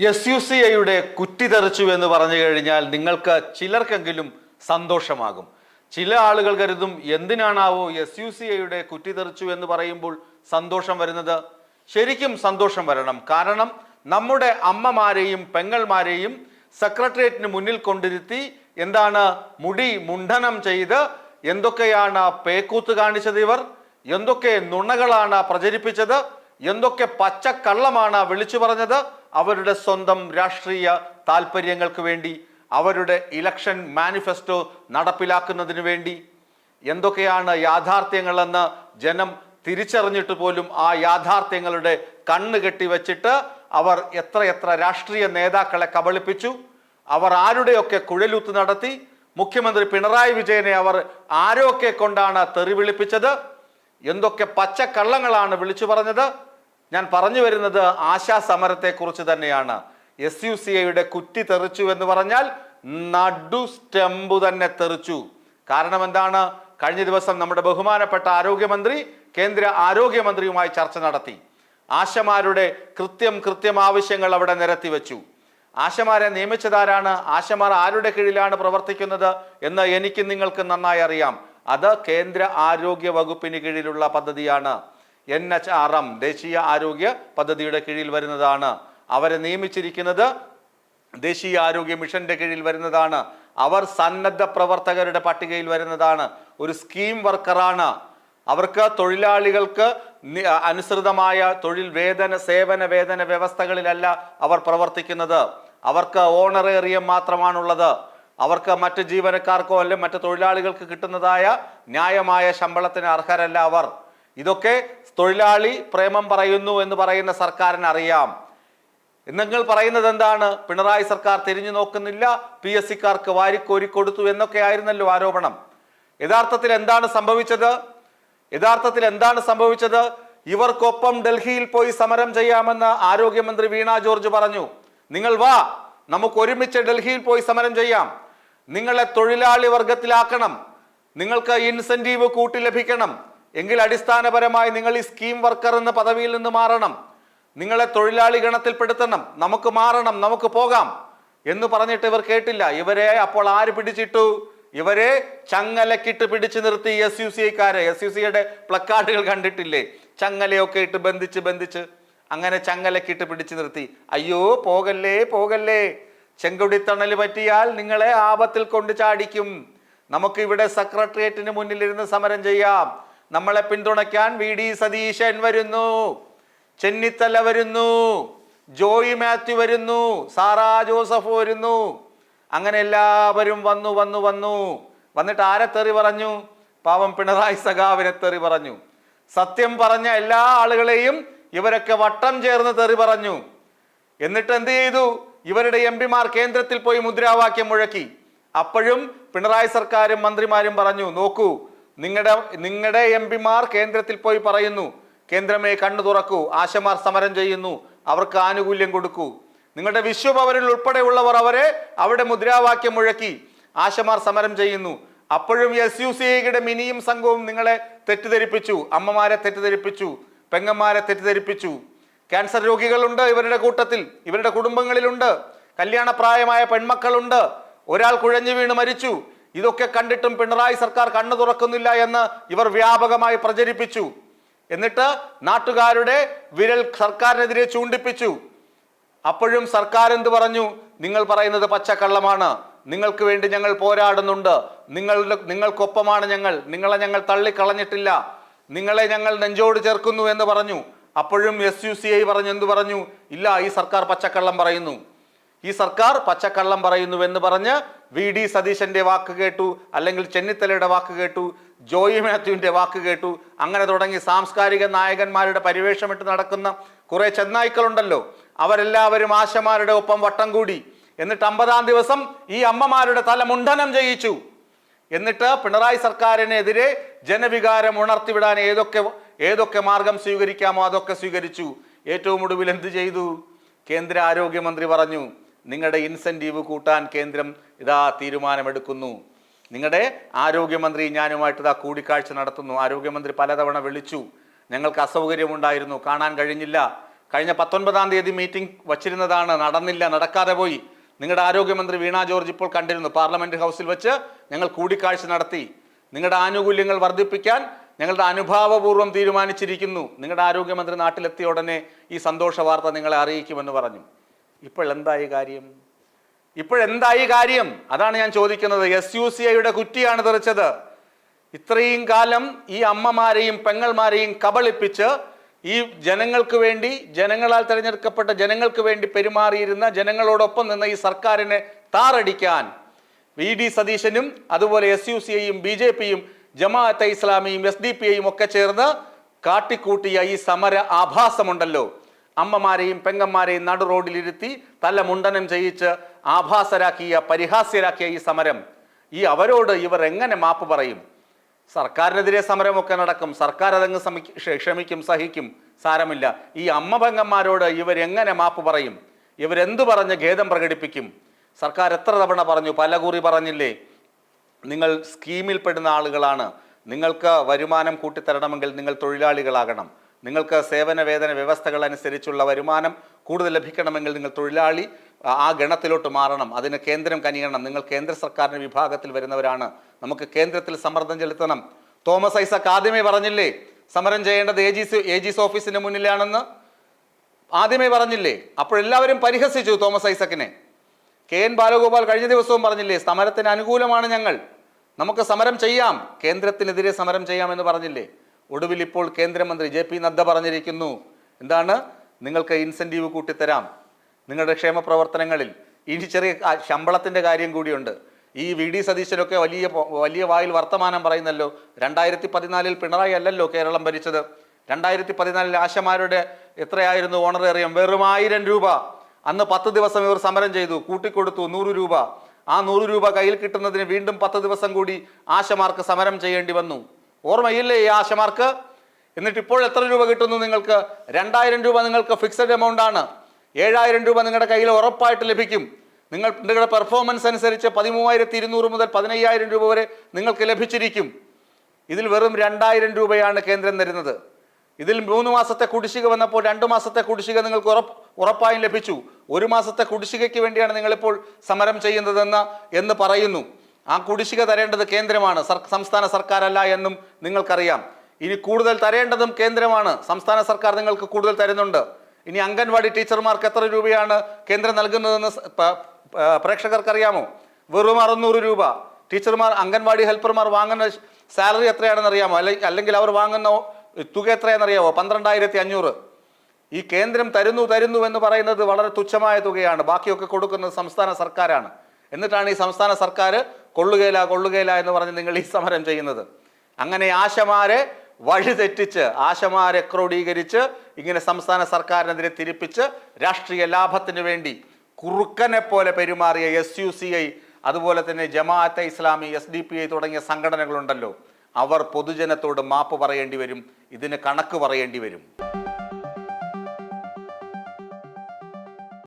S U C ഐയുടെ കുറ്റി തെറിച്ചു എന്ന് പറഞ്ഞു കഴിഞ്ഞാൽ നിങ്ങൾക്ക് ചിലർക്കെങ്കിലും സന്തോഷമാകും. ചില ആളുകൾ കരുതും എന്തിനാണാവോ എസ് യു സി ഐയുടെ കുറ്റി തെറിച്ചു എന്ന് പറയുമ്പോൾ സന്തോഷം വരുന്നത്? ശരിക്കും സന്തോഷം വരണം. കാരണം നമ്മുടെ അമ്മമാരെയും പെങ്ങൾമാരെയും സെക്രട്ടേറിയറ്റിന് മുന്നിൽ കൊണ്ടിരുത്തി എന്താണ് മുടി മുണ്ഡനം ചെയ്ത് എന്തൊക്കെയാണ് പേക്കൂത്ത് കാണിച്ചത് ഇവർ? എന്തൊക്കെ നുണകളാണ് പ്രചരിപ്പിച്ചത്? എന്തൊക്കെ പച്ചക്കള്ളമാണ് വിളിച്ചു പറഞ്ഞത്? അവരുടെ സ്വന്തം രാഷ്ട്രീയ താല്പര്യങ്ങൾക്ക് വേണ്ടി അവരുടെ ഇലക്ഷൻ മാനിഫെസ്റ്റോ നടപ്പിലാക്കുന്നതിന് വേണ്ടി. എന്തൊക്കെയാണ് യാഥാർത്ഥ്യങ്ങളെന്ന് ജനം തിരിച്ചറിഞ്ഞിട്ട് പോലും ആ യാഥാർത്ഥ്യങ്ങളുടെ കണ്ണ് കെട്ടിവെച്ചിട്ട് അവർ എത്രയെത്ര രാഷ്ട്രീയ നേതാക്കളെ കബളിപ്പിച്ചു. അവർ ആരുടെയൊക്കെ കുഴലൂത്ത് നടത്തി. മുഖ്യമന്ത്രി പിണറായി വിജയനെ അവർ ആരൊക്കെ കൊണ്ടാണ് തെറി വിളിപ്പിച്ചത് എന്തൊക്കെ പച്ചക്കള്ളങ്ങളാണ് വിളിച്ചു പറഞ്ഞത്? ഞാൻ പറഞ്ഞു വരുന്നത് ആശാ സമരത്തെക്കുറിച്ച് തന്നെയാണ്. എസ് യു സി ഐയുടെ കുറ്റി തെറിച്ചു എന്ന് പറഞ്ഞാൽ നടു സ്റ്റെമ്പ് തന്നെ തെറിച്ചു. കാരണം എന്താണ്? കഴിഞ്ഞ ദിവസം നമ്മുടെ ബഹുമാനപ്പെട്ട ആരോഗ്യമന്ത്രി കേന്ദ്ര ആരോഗ്യമന്ത്രിയുമായി ചർച്ച നടത്തി. ആശമാരുടെ കൃത്യം കൃത്യം ആവശ്യങ്ങൾ അവിടെ നിരത്തി വെച്ചു. ആശമാരെ നിയമിച്ചതാരാണ്? ആശമാർ ആരുടെ കീഴിലാണ് പ്രവർത്തിക്കുന്നത് എന്ന് എനിക്ക് നിങ്ങൾക്ക് നന്നായി അറിയാം. അത് കേന്ദ്ര ആരോഗ്യ വകുപ്പിന് കീഴിലുള്ള പദ്ധതിയാണ്. എൻ എച്ച് ആർ എം ദേശീയ ആരോഗ്യ പദ്ധതിയുടെ കീഴിൽ വരുന്നതാണ്. അവരെ നിയമിച്ചിരിക്കുന്നത് ദേശീയ ആരോഗ്യ മിഷന്റെ കീഴിൽ വരുന്നതാണ്. അവർ സന്നദ്ധ പ്രവർത്തകരുടെ പട്ടികയിൽ വരുന്നതാണ്. ഒരു സ്കീം വർക്കറാണ്. അവർക്ക് തൊഴിലാളികൾക്ക് അനുസൃതമായ തൊഴിൽ വേതന സേവന വേതന വ്യവസ്ഥകളിലല്ല അവർ പ്രവർത്തിക്കുന്നത്. അവർക്ക് ഓണറേറിയം മാത്രമാണുള്ളത്. അവർക്ക് മറ്റ് ജീവനക്കാർക്കോ അല്ലെങ്കിൽ മറ്റ് തൊഴിലാളികൾക്ക് കിട്ടുന്നതായ ന്യായമായ ശമ്പളത്തിന് അർഹരല്ല അവർ. ഇതൊക്കെ തൊഴിലാളി പ്രേമം പറയുന്നു എന്ന് പറയുന്ന സർക്കാരിന് അറിയാം നിങ്ങൾ പറയുന്നത് എന്താണ്? പിണറായി സർക്കാർ തിരിഞ്ഞു നോക്കുന്നില്ല പി എസ് സിക്കാർക്ക് വാരിക്കോരി കൊടുത്തു എന്നൊക്കെ ആയിരുന്നല്ലോ ആരോപണം. യഥാർത്ഥത്തിൽ എന്താണ് സംഭവിച്ചത്? യഥാർത്ഥത്തിൽ എന്താണ് സംഭവിച്ചത്? ഇവർക്കൊപ്പം ഡൽഹിയിൽ പോയി സമരം ചെയ്യാമെന്ന് ആരോഗ്യമന്ത്രി വീണ ജോർജ് പറഞ്ഞു. നിങ്ങൾ വാ നമുക്ക് ഒരുമിച്ച് ഡൽഹിയിൽ പോയി സമരം ചെയ്യാം. നിങ്ങളെ തൊഴിലാളി വർഗത്തിലാക്കണം. നിങ്ങൾക്ക് ഇൻസെന്റീവ് കൂട്ടി ലഭിക്കണം. എങ്കിൽ അടിസ്ഥാനപരമായി നിങ്ങൾ ഈ സ്കീം വർക്കർ എന്ന പദവിയിൽ നിന്ന് മാറണം. നിങ്ങളെ തൊഴിലാളി ഗണത്തിൽപ്പെടുത്തണം. നമുക്ക് മാറണം നമുക്ക് പോകാം എന്ന് പറഞ്ഞിട്ട് ഇവർ കേട്ടില്ല. ഇവരെ അപ്പോൾ ആര് പിടിച്ചിട്ടു? ഇവരെ ചങ്ങലക്കിട്ട് പിടിച്ചു നിർത്തി എസ് യു സി ഐക്കാരെ എസ് യു സിയുടെ പ്ലക്കാർഡുകൾ കണ്ടിട്ടില്ലേ? ചങ്ങലയൊക്കെ ഇട്ട് ബന്ധിച്ച് ബന്ധിച്ച് അങ്ങനെ ചങ്ങലക്കിട്ട് പിടിച്ചു നിർത്തി. അയ്യോ പോകല്ലേ പോകല്ലേ. ചെങ്കുടിത്തണൽ പറ്റിയാൽ നിങ്ങളെ ആപത്തിൽ കൊണ്ട് ചാടിക്കും. നമുക്ക് ഇവിടെ സെക്രട്ടേറിയറ്റിന് മുന്നിലിരുന്ന് സമരം ചെയ്യാം. നമ്മളെ പിന്തുണയ്ക്കാൻ വി ഡി സതീശൻ വരുന്നു. ചെന്നിത്തല വരുന്നു. ജോയി മാത്യു വരുന്നു. സാറാ ജോസഫ് വരുന്നു. അങ്ങനെ എല്ലാവരും വന്നു വന്നു വന്നു. വന്നിട്ട് ആരെ തെറി പറഞ്ഞു? പാവം പിണറായി സഖാവിനെ തെറി പറഞ്ഞു. സത്യം പറഞ്ഞ എല്ലാ ആളുകളെയും ഇവരൊക്കെ വട്ടം ചേർന്ന് തെറി പറഞ്ഞു. എന്നിട്ട് എന്ത് ചെയ്തു? ഇവരുടെ എം പിമാർ കേന്ദ്രത്തിൽ പോയി മുദ്രാവാക്യം മുഴക്കി. അപ്പോഴും പിണറായി സർക്കാരും മന്ത്രിമാരും പറഞ്ഞു നോക്കൂ നിങ്ങളുടെ നിങ്ങളുടെ എം പിമാർ കേന്ദ്രത്തിൽ പോയി പറയുന്നു കേന്ദ്രമേ കണ്ണു തുറക്കൂ ആശമാർ സമരം ചെയ്യുന്നു അവർക്ക് ആനുകൂല്യം കൊടുക്കൂ. നിങ്ങളുടെ വിശ്വഭവനിൽ ഉൾപ്പെടെയുള്ളവർ അവരെ അവിടെ മുദ്രാവാക്യം മുഴക്കി ആശമാർ സമരം ചെയ്യുന്നു. അപ്പോഴും എസ് യു സി ഐയുടെ മിനിയും സംഘവും നിങ്ങളെ തെറ്റിദ്ധരിപ്പിച്ചു അമ്മമാരെ തെറ്റിദ്ധരിപ്പിച്ചു പെങ്ങന്മാരെ തെറ്റിദ്ധരിപ്പിച്ചു. ക്യാൻസർ രോഗികളുണ്ട് ഇവരുടെ കൂട്ടത്തിൽ ഇവരുടെ കുടുംബങ്ങളിലുണ്ട്. കല്യാണപ്രായമായ പെൺമക്കളുണ്ട്. ഒരാൾ കുഴഞ്ഞു വീണ് മരിച്ചു. ഇതൊക്കെ കണ്ടിട്ടും പിണറായി സർക്കാർ കണ്ണു തുറക്കുന്നില്ല എന്ന് ഇവർ വ്യാപകമായി പ്രചരിപ്പിച്ചു. എന്നിട്ട് നാട്ടുകാരുടെ വിരൽ സർക്കാരിനെതിരെ ചൂണ്ടിപ്പിച്ചു. അപ്പോഴും സർക്കാർ എന്ത് പറഞ്ഞു? നിങ്ങൾ പറയുന്നത് പച്ചക്കള്ളമാണ്. നിങ്ങൾക്ക് വേണ്ടി ഞങ്ങൾ പോരാടുന്നുണ്ട്. നിങ്ങളുടെ നിങ്ങൾക്കൊപ്പമാണ് ഞങ്ങൾ. നിങ്ങളെ ഞങ്ങൾ തള്ളിക്കളഞ്ഞിട്ടില്ല. നിങ്ങളെ ഞങ്ങൾ നെഞ്ചോട് ചേർക്കുന്നു എന്ന് പറഞ്ഞു. അപ്പോഴും എസ് യു സി ഐ പറഞ്ഞു എന്ത് പറഞ്ഞു? ഇല്ല ഈ സർക്കാർ പച്ചക്കള്ളം പറയുന്നു. ഈ സർക്കാർ പച്ചക്കള്ളം പറയുന്നു എന്ന് പറഞ്ഞ് വി ഡി സതീശന്റെ വാക്ക് കേട്ടു അല്ലെങ്കിൽ ചെന്നിത്തലയുടെ വാക്ക് കേട്ടു ജോയി മാത്യുവിന്റെ വാക്ക് കേട്ടു അങ്ങനെ തുടങ്ങി സാംസ്കാരിക നായകന്മാരുടെ പരിവേഷമിട്ട് നടക്കുന്ന കുറെ ചെന്നായ്ക്കളുണ്ടല്ലോ. അവരെല്ലാവരും ആശമാരുടെ ഒപ്പം വട്ടം കൂടി. എന്നിട്ട് അമ്പതാം ദിവസം ഈ അമ്മമാരുടെ തല മുണ്ഡനം ചെയ്യിച്ചു. എന്നിട്ട് പിണറായി സർക്കാരിനെതിരെ ജനവികാരം ഉണർത്തിവിടാൻ ഏതൊക്കെ ഏതൊക്കെ മാർഗം സ്വീകരിക്കാമോ അതൊക്കെ സ്വീകരിച്ചു. ഏറ്റവും ഒടുവിൽ എന്ത് ചെയ്തു? കേന്ദ്ര ആരോഗ്യമന്ത്രി പറഞ്ഞു നിങ്ങളുടെ ഇൻസെന്റീവ് കൂട്ടാൻ കേന്ദ്രം ഇതാ തീരുമാനമെടുക്കുന്നു. നിങ്ങളുടെ ആരോഗ്യമന്ത്രി ഞാനുമായിട്ട് ഇതാ കൂടിക്കാഴ്ച നടത്തുന്നു. ആരോഗ്യമന്ത്രി പലതവണ വിളിച്ചു. ഞങ്ങൾക്ക് അസൗകര്യമുണ്ടായിരുന്നു. കാണാൻ കഴിഞ്ഞില്ല. കഴിഞ്ഞ പത്തൊൻപതാം തീയതി മീറ്റിംഗ് വച്ചിരുന്നതാണ്. നടന്നില്ല നടക്കാതെ പോയി. നിങ്ങളുടെ ആരോഗ്യമന്ത്രി വീണ ജോർജ് ഇപ്പോൾ കണ്ടിരുന്നു. പാർലമെന്റ് ഹൗസിൽ വെച്ച് ഞങ്ങൾ കൂടിക്കാഴ്ച നടത്തി. നിങ്ങളുടെ ആനുകൂല്യങ്ങൾ വർദ്ധിപ്പിക്കാൻ ഞങ്ങളുടെ അനുഭാവപൂർവം തീരുമാനിച്ചിരിക്കുന്നു. നിങ്ങളുടെ ആരോഗ്യമന്ത്രി നാട്ടിലെത്തിയ ഉടനെ ഈ സന്തോഷ വാർത്ത നിങ്ങളെ അറിയിക്കുമെന്ന് പറഞ്ഞു. ഇപ്പോൾ എന്തായി കാര്യം? ഇപ്പോഴെന്തായി കാര്യം? അതാണ് ഞാൻ ചോദിക്കുന്നത്. എസ് യു സി ഐയുടെ കുറ്റിയാണ് തെറിച്ചത്. ഇത്രയും കാലം ഈ അമ്മമാരെയും പെങ്ങൾമാരെയും കബളിപ്പിച്ച് ഈ ജനങ്ങൾക്ക് വേണ്ടി ജനങ്ങളാൽ തിരഞ്ഞെടുക്കപ്പെട്ട ജനങ്ങൾക്ക് വേണ്ടി പെരുമാറിയിരുന്ന ജനങ്ങളോടൊപ്പം നിന്ന ഈ സർക്കാരിനെ താറടിക്കാൻ വി ഡി സതീശനും അതുപോലെ എസ് യു സി ഐയും ബി ജെ പിയും ജമാഅത്തെ ഇസ്ലാമിയും എസ് ഡി പി ഐയും ഒക്കെ ചേർന്ന് കാട്ടിക്കൂട്ടിയ ഈ സമര ആഭാസമുണ്ടല്ലോ. അമ്മമാരെയും പെങ്ങന്മാരെയും നടു റോഡിലിരുത്തി തല മുണ്ടനം ചെയ്യിച്ച് ആഭാസരാക്കിയ പരിഹാസ്യരാക്കിയ ഈ സമരം. ഈ അവരോട് ഇവർ എങ്ങനെ മാപ്പ് പറയും? സർക്കാരിനെതിരെ സമരമൊക്കെ നടക്കും. സർക്കാർ അതങ്ങ് ക്ഷമിക്കും സഹിക്കും. സാരമില്ല. ഈ അമ്മ പെങ്ങന്മാരോട് ഇവരെങ്ങനെ മാപ്പ് പറയും? ഇവരെന്തു പറഞ്ഞ് ഖേദം പ്രകടിപ്പിക്കും? സർക്കാർ എത്ര തവണ പറഞ്ഞു? പലകുറി പറഞ്ഞില്ലേ? നിങ്ങൾ സ്കീമിൽ പെടുന്ന ആളുകളാണ്. നിങ്ങൾക്ക് വരുമാനം കൂട്ടിത്തരണമെങ്കിൽ നിങ്ങൾ തൊഴിലാളികളാകണം. നിങ്ങൾക്ക് സേവന വേതന വ്യവസ്ഥകൾ അനുസരിച്ചുള്ള വരുമാനം കൂടുതൽ ലഭിക്കണമെങ്കിൽ നിങ്ങൾ തൊഴിലാളി ആ, ഗണത്തിലോട്ട് മാറണം. അതിന് കേന്ദ്രം കനിയണം. നിങ്ങൾ കേന്ദ്ര സർക്കാരിന്റെ വിഭാഗത്തിൽ വരുന്നവരാണ്. നമുക്ക് കേന്ദ്രത്തിൽ സമ്മർദ്ദം ചെലുത്തണം. തോമസ് ഐസക് ആദ്യമേ പറഞ്ഞില്ലേ സമരം ചെയ്യേണ്ടത് എ ജി സി എ ജിസ് ഓഫീസിന് മുന്നിലാണെന്ന്? ആദ്യമേ പറഞ്ഞില്ലേ അപ്പോഴെല്ലാവരും പരിഹസിച്ചു തോമസ് ഐസക്കിനെ. കെ എൻ ബാലഗോപാൽ കഴിഞ്ഞ ദിവസവും പറഞ്ഞില്ലേ സമരത്തിന് അനുകൂലമാണ് ഞങ്ങൾ. നമുക്ക് സമരം ചെയ്യാം. കേന്ദ്രത്തിനെതിരെ സമരം ചെയ്യാം എന്ന് പറഞ്ഞില്ലേ. ഒടുവിൽ ഇപ്പോൾ കേന്ദ്രമന്ത്രി ജെ പി നദ്ദ പറഞ്ഞിരിക്കുന്നു. എന്താണ്? നിങ്ങൾക്ക് ഇൻസെന്റീവ് കൂട്ടിത്തരാം. നിങ്ങളുടെ ക്ഷേമ പ്രവർത്തനങ്ങളിൽ ഇനി ചെറിയ ശമ്പളത്തിന്റെ കാര്യം കൂടിയുണ്ട്. ഈ വി ഡി സതീശനൊക്കെ വലിയ വലിയ വായിൽ വർത്തമാനം പറയുന്നല്ലോ. രണ്ടായിരത്തി പതിനാലിൽ പിണറായി അല്ലല്ലോ കേരളം ഭരിച്ചത്. രണ്ടായിരത്തി പതിനാലിൽ ആശമാരുടെ എത്രയായിരുന്നു ഓണറേറിയം? വെറും ആയിരം രൂപ. അന്ന് പത്ത് ദിവസം ഇവർ സമരം ചെയ്തു. കൂട്ടിക്കൊടുത്തു നൂറ് രൂപ. ആ നൂറ് രൂപ കയ്യിൽ കിട്ടുന്നതിന് വീണ്ടും പത്ത് ദിവസം കൂടി ആശമാർക്ക് സമരം ചെയ്യേണ്ടി വന്നു. ഓർമ്മയില്ലേ ഈ ആശമാർക്ക്? എന്നിട്ട് ഇപ്പോൾ എത്ര രൂപ കിട്ടുന്നു നിങ്ങൾക്ക്? രണ്ടായിരം രൂപ നിങ്ങൾക്ക് ഫിക്സഡ് എമൗണ്ട് ആണ്. ഏഴായിരം രൂപ നിങ്ങളുടെ കയ്യിൽ ഉറപ്പായിട്ട് ലഭിക്കും. നിങ്ങൾ നിങ്ങളുടെ പെർഫോമൻസ് അനുസരിച്ച് പതിമൂവായിരത്തി ഇരുന്നൂറ് മുതൽ പതിനയ്യായിരം രൂപ വരെ നിങ്ങൾക്ക് ലഭിച്ചിരിക്കും. ഇതിൽ വെറും രണ്ടായിരം രൂപയാണ് കേന്ദ്രം തരുന്നത്. ഇതിൽ മൂന്ന് മാസത്തെ കുടിശ്ശിക വന്നപ്പോൾ രണ്ട് മാസത്തെ കുടിശ്ശിക നിങ്ങൾക്ക് ഉറപ്പ് ഉറപ്പായും ലഭിച്ചു. ഒരു മാസത്തെ കുടിശ്ശികയ്ക്ക് വേണ്ടിയാണ് നിങ്ങളിപ്പോൾ സമരം ചെയ്യുന്നതെന്ന് എന്ന് പറയുന്നു. ആ കുടിശ്ശിക തരേണ്ടത് കേന്ദ്രമാണ്. സംസ്ഥാന സർക്കാരല്ല എന്നും നിങ്ങൾക്കറിയാം. ഇനി കൂടുതൽ തരേണ്ടതും കേന്ദ്രമാണ്. സംസ്ഥാന സർക്കാർ നിങ്ങൾക്ക് കൂടുതൽ തരുന്നുണ്ട്. ഇനി അംഗൻവാടി ടീച്ചർമാർക്ക് എത്ര രൂപയാണ് കേന്ദ്രം നൽകുന്നതെന്ന് പ്രേക്ഷകർക്കറിയാമോ? വെറും അറുന്നൂറ് രൂപ. ടീച്ചർമാർ അംഗൻവാടി ഹെൽപ്പർമാർ വാങ്ങുന്ന സാലറി എത്രയാണെന്ന് അറിയാമോ? അല്ലെ അല്ലെങ്കിൽ അവർ വാങ്ങുന്ന തുക എത്രയാണെന്നറിയാമോ പന്ത്രണ്ടായിരത്തി അഞ്ഞൂറ്. ഈ കേന്ദ്രം തരുന്നു തരുന്നു എന്ന് പറയുന്നത് വളരെ തുച്ഛമായ തുകയാണ്. ബാക്കിയൊക്കെ കൊടുക്കുന്നത് സംസ്ഥാന സർക്കാരാണ്. എന്നിട്ടാണ് ഈ സംസ്ഥാന സർക്കാർ കൊള്ളുകയില കൊള്ളുകയില്ല എന്ന് പറഞ്ഞ് നിങ്ങൾ ഈ സമരം ചെയ്യുന്നത്. അങ്ങനെ ആശമാരെ വഴിതെറ്റിച്ച് ആശമാരെ ക്രോഡീകരിച്ച് ഇങ്ങനെ സംസ്ഥാന സർക്കാരിനെതിരെ തിരിപ്പിച്ച് രാഷ്ട്രീയ ലാഭത്തിന് വേണ്ടി കുറുക്കനെ പോലെ പെരുമാറിയ എസ് യു സി ഐ അതുപോലെ തന്നെ Jamaat Islami S D P I തുടങ്ങിയ സംഘടനകളുണ്ടല്ലോ. അവർ പൊതുജനത്തോട് മാപ്പ് പറയേണ്ടി വരും ഇതിന് കണക്ക് പറയേണ്ടി വരും.